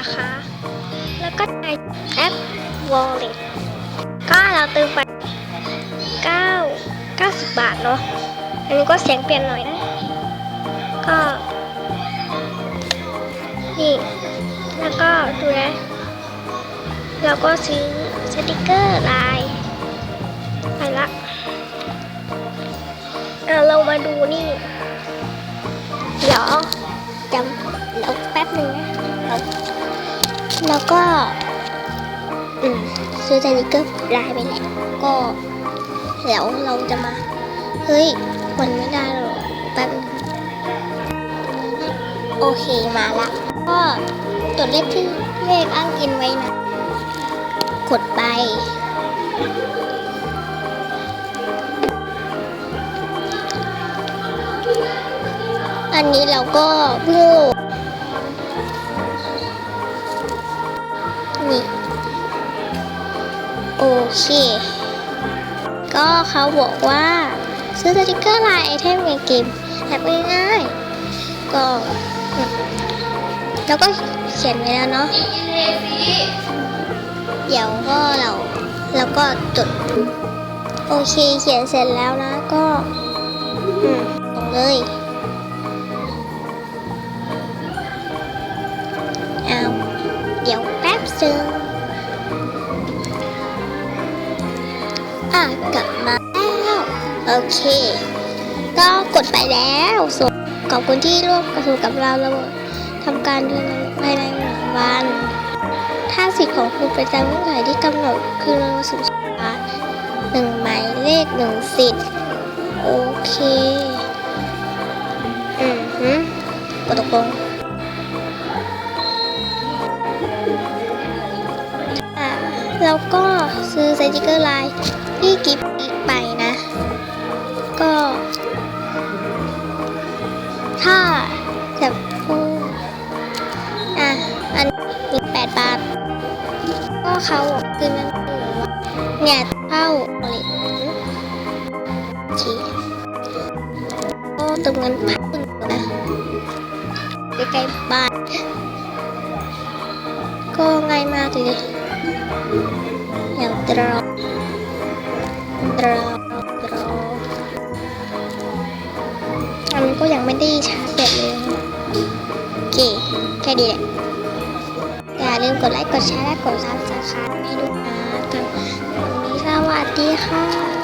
นะคะ แล้วก็ในแอป Wallet ก็เราเติมไป 9 90 บาทเนาะ อันนี้ก็เสียงเปลี่ยนหน่อยนะ ก็ นี่ แล้วก็ดูนะ เราก็ซื้อสติกเกอร์ลายไปละเอาเรามาดูนี่ เดี๋ยวจำ แล้วก็ซื้อสติกเกอร์ลายไปแหละก็เดี๋ยวเราจะมา เฮ้ยมันไม่ได้หรอกแป๊บโอเคมาละ ก็ตัวเลขที่เลขอ้างอินไว้นะ กดไปอันนี้เราก็เพิ่ง นี่โอเค ก็เขาบอกว่าซื้อสติกเกอร์ลายไอเทมในเกมแบบง่ายๆก็แล้วก็เขียนไว้แล้วเนาะเดี๋ยวก็เราเราก็จดโอเคเขียนเสร็จแล้วนะก็อืมส่งเลยเอาเดี๋ยว แป๊บนึงอะกลับมาแล้ว โอเค ก็กดไปแล้วส่วนขอบคุณที่ร่วมกระทำกับเราเราทำการเดือนภายในหนึ่งวัน ถ้าสิทธิ์ของคุณไปตามเงื่อนไขที่กำหนดคือเงินวัสดุชาหนึ่งหมายเลขหนึ่งสิทธิ์โอเค อืมฮึกดตกลง แล้วก็ซื้อสติกเกอร์ลายที่กิฟต์ไปนะ ก็ ถ้าแบบพูอะ อันนี้แปดบาท ก็เขาบอกคืนนั้นเนี่ยเท่าเลยโอเคก็ติมเงินพันหนึ่งนะใกล้ๆบ้าน ก็ง่ายมากเลย อย่างตรอตรอตรออันนี้ก็ยังไม่ได้ชาร์จแบตเลยโอเคแค่ดีแหละอย่าลืมกดไลค์กดแชร์และกดซับสไครต์ให้ด้วยนะกันวันนี้สวัสดีค่ะ